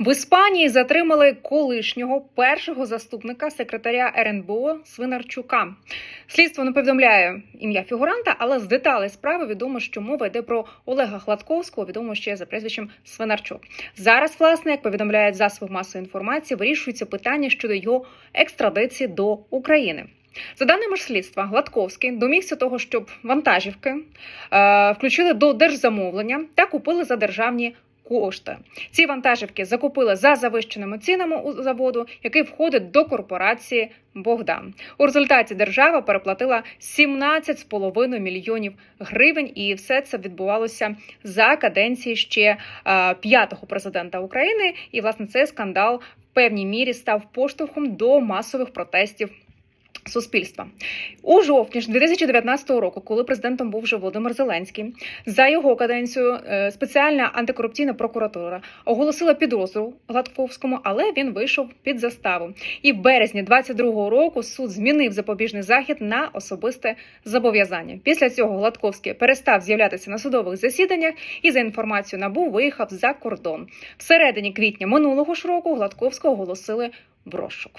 В Іспанії затримали колишнього першого заступника секретаря РНБО Свинарчука. Слідство не повідомляє ім'я фігуранта, але з деталей справи відомо, що мова йде про Олега Гладковського, відомо ще за прізвищем Свинарчук. Зараз, власне, як повідомляють засоби масової інформації, вирішується питання щодо його екстрадиції до України. За даними ж слідства, Гладковський домігся того, щоб вантажівки е, включили до держзамовлення та купили за державні кошти. Ці вантажівки закупили за завищеними цінами у заводу, який входить до корпорації Богдан. У результаті держава переплатила 17,5 мільйонів гривень, і все це відбувалося за каденції ще е, п'ятого президента України. І власне цей скандал в певній мірі став поштовхом до масових протестів. Суспільства у жовтні ж 2019 року, коли президентом був вже Володимир Зеленський, за його каденцію е, спеціальна антикорупційна прокуратура оголосила підозру Гладковському, але він вийшов під заставу. І в березні 22-го року суд змінив запобіжний захід на особисте зобов'язання. Після цього Гладковський перестав з'являтися на судових засіданнях і за інформацією набу виїхав за кордон. Всередині квітня минулого ж року Гладковського оголосили в розшук.